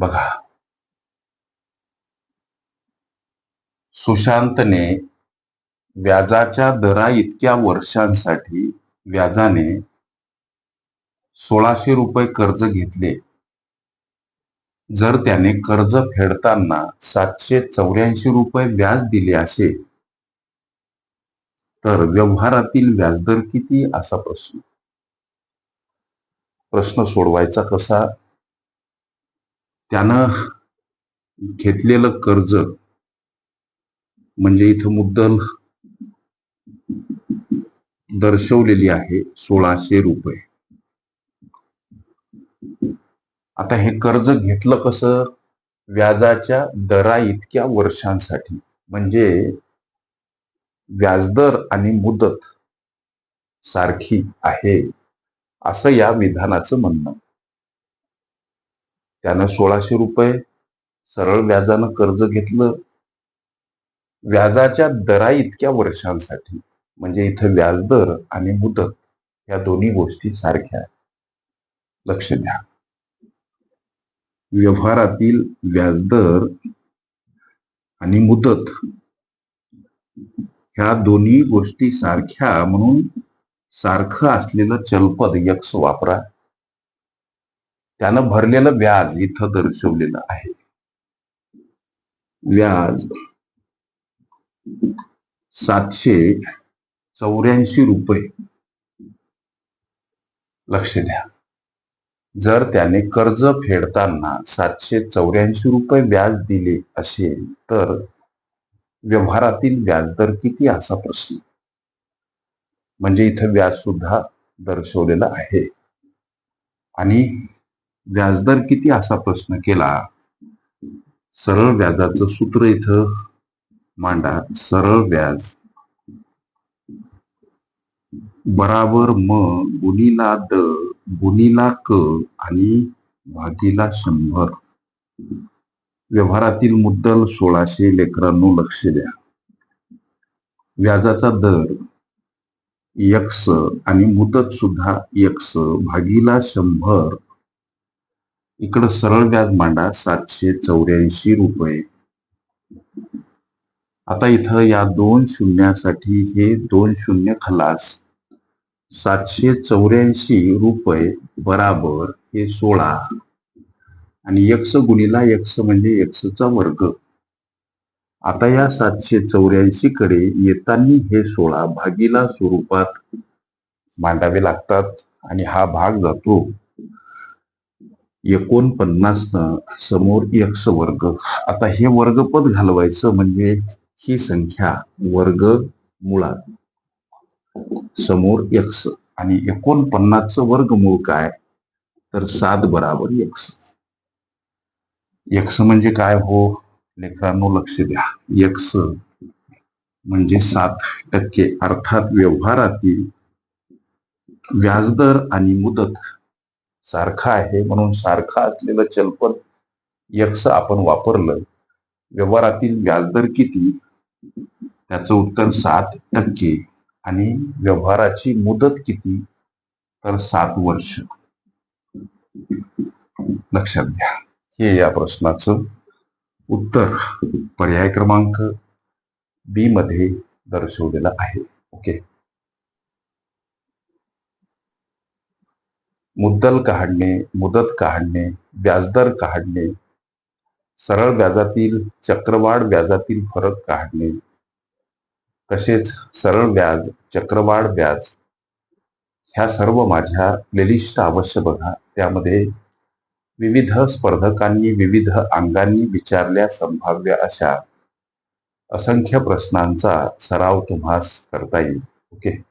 बघा. सुशांतने व्याजाच्या दरा इतक्या वर्षांसाठी व्याजाने सोळाशे रुपये कर्ज घेतले. जर त्याने कर्ज फेडताना सातशे चौऱ्याऐंशी रुपये व्याज दिले असेल तर व्यवहारातील व्याजदर किती? असा प्रश्न. प्रश्न सोडवायचा कसा? त्यानं घेतलेलं कर्ज म्हणजे इथं मुद्दल दर्शवलेली आहे सोळाशे रुपये. आता हे कर्ज घेतलं कसं? व्याजाच्या दरा इतक्या वर्षांसाठी. म्हणजे व्याजदर आणि मुदत सारखी आहे असं या विधानाचं म्हणणं. त्यानं सोळाशे रुपये सरळ व्याजानं कर्ज घेतलं. व्याजाच्या दरा इतक्या वर्षांसाठी म्हणजे इथं व्याजदर आणि मुदत या दोन्ही गोष्टी सारख्या लक्ष द्या. व्यवहारातील व्याजदर आणि मुदत ह्या दोन्ही गोष्टी सारख्या म्हणून सारखं असलेलं चलपद यक्ष वापरा. त्यानं भरलेलं व्याज इथं दर्शवलेलं आहे. व्याज सातशे चौऱ्याऐंशी रुपये. लक्ष द्या. जर त्याने कर्ज फेडताना सातशे चौऱ्याऐंशी रुपये व्याज दिले असेल तर व्यवहारातील व्याजदर किती असा प्रश्न. म्हणजे इथं व्याज सुद्धा दर्शवलेला आहे. आणि व्याजदर किती असा प्रश्न केला? सरळ व्याजाचं सूत्र इथं मांडा. सरळ व्याज. बराबर म गुणीला द गुणीला क आणि भागीला शंभर. व्यवहारातील मुद्दल सोळाशे लेकरांनो लक्ष द्या. व्याजाचा दर यक्स आणि मुदत सुद्धा यक्स. भागीला शंभर. इकडं सरळ व्याज मांडा सातशे चौऱ्याऐंशी रुपये. आता इथं या दोन शून्यासाठी हे दोन शून्य खलास. सातशे चौऱ्याऐंशी रुपये बराबर हे सोळा. आणि यक्ष गुणीला यक्ष म्हणजे एक्सचा वर्ग. आता या सातशे चौऱ्याऐंशी कडे येताना हे सोळा भागीला स्वरूपात मांडावे लागतात आणि हा भाग जातो. एकोणपन्नास समोर यक्ष वर्ग. आता हे वर्गपद घालवायचं म्हणजे ही संख्या वर्ग मुळात. समोर यक्स आणि एकोणपन्नासचं वर्गमूळ काय? तर सात बराबर यक्स यक्ष म्हणजे काय हो? लेकरांनो लक्ष द्या. यक्ष म्हणजे सात टक्के. अर्थात व्यवहारातील व्याजदर आणि मुदत. सारखा आहे म्हणून सारखा असलेलं चलपद यक्स आपण वापरलं. व्यवहारातील व्याजदर किती? त्याचं उत्तर सात टक्के. आणि व्यवहाराची मुदत किती? तर सात वर्ष. लक्षात घ्या. हे या प्रश्नाचं उत्तर पर्याय क्रमांक बी मध्ये दर्शवलेलं आहे. ओके? मुद्दल काढणे मुदत काढणे व्याजदर काढणे सरळ व्याजातील चक्रवाढ व्याजातील फरक काढणे तसेच सरळ व्याज चक्रवाढ व्याज ह्या सर्व माझ्या प्लेलिस्ट अवश्य बघा. त्यामध्ये विविध स्पर्धकांनी विविध अंगांनी विचारल्या संभाव्य अशा असंख्य प्रश्नांचा सराव तुम्हास करता येईल. ओके?